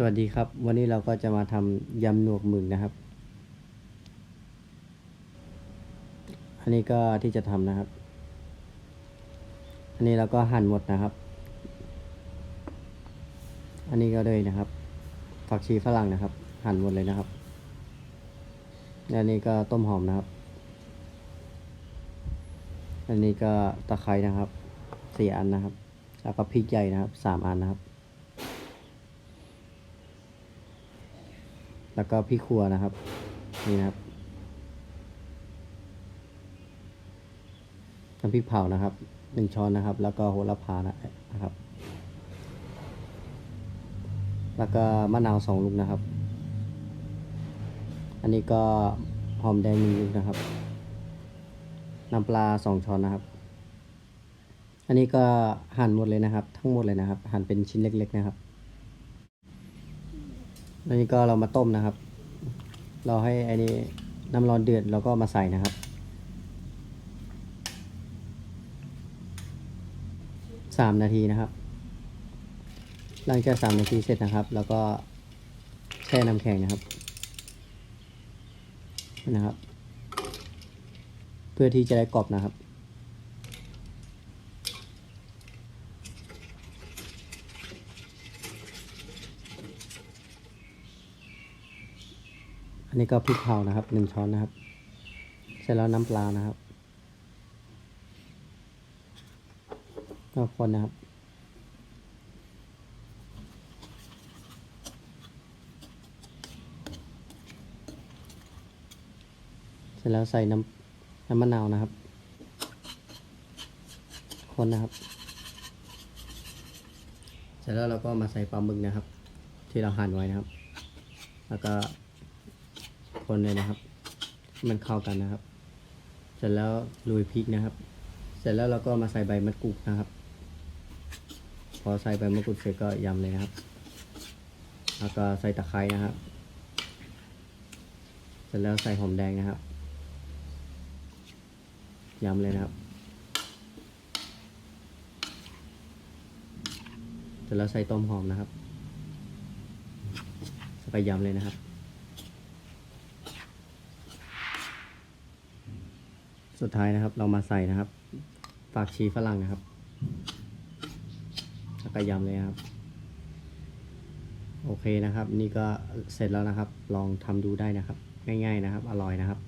สวัสดีครับ วันนี้เราก็จะมาทำยำหนวกหมึกนะครับ อันนี้ก็ที่จะทำนะครับ อันนี้เราก็หั่นหมดนะครับ อันนี้ก็เลยนะครับ ผักชีฝรั่งนะครับ หั่นหมดเลยนะครับอันนี้ก็ต้มหอมนะครับ อันนี้ก็ตะไคร้นะครับสี่อันนะครับ แล้วก็พริกใหญ่นะครับสามอันนะครับ แล้วก็พริกครัวนะครับ นี่นะครับน้ำพริกเผานะครับหนึ่งช้อนนะครับ แล้วก็โหระพานะครับ แล้วก็มะนาวสองลูกนะครับ อันนี้ก็หอมแดงหนึ่งลูกนะครับน้ำปลาสองช้อนนะครับ อันนี้ก็หั่นหมดเลยนะครับ ทั้งหมดเลยนะครับ หั่นเป็นชิ้นเล็ก ๆ นะครับ อันนี้ก็เรามาต้มนะครับ เราให้อันนี้น้ำร้อนเดือดเราก็มาใส่นะครับ สามนาทีนะครับ หลังจากสามนาทีเสร็จนะครับ แล้วก็แช่น้ำแข็งนะครับ นะครับ เพื่อที่จะได้กรอบนะครับ อันนี้ก็พริกเผานะครับหนึ่งช้อนนะครับ เสร็จแล้วน้ำปลานะครับก็คนนะครับเสร็จแล้วใส่น้ำน้ำมะนาวนะครับ คนนะครับ เสร็จแล้วเราก็มาใส่ปลาหมึกนะครับ ที่เราหั่นไว้นะครับ แล้วก็ คนเลยนะครับ มันเข้ากันนะครับ เสร็จแล้วโรยพริกนะครับ เสร็จแล้วเราก็มาใส่ใบมะกรูดนะครับ พอใส่ใบมะกรูดเสร็จก็ยำเลยนะครับ แล้วก็ใส่ตะไคร้นะครับ เสร็จแล้วใส่หอมแดงนะครับยำเลยนะครับเสร็จแล้วใส่ต้มหอมนะครับไปยำเลยนะครับ สุดท้ายนะครับ เรามาใส่นะครับฝากชีฝรั่งนะครับแล้วก็ยำเลยครับ โอเคนะครับ นี่ก็เสร็จแล้วนะครับ ลองทำดูได้นะครับ ง่าย ๆนะครับ อร่อยนะครับ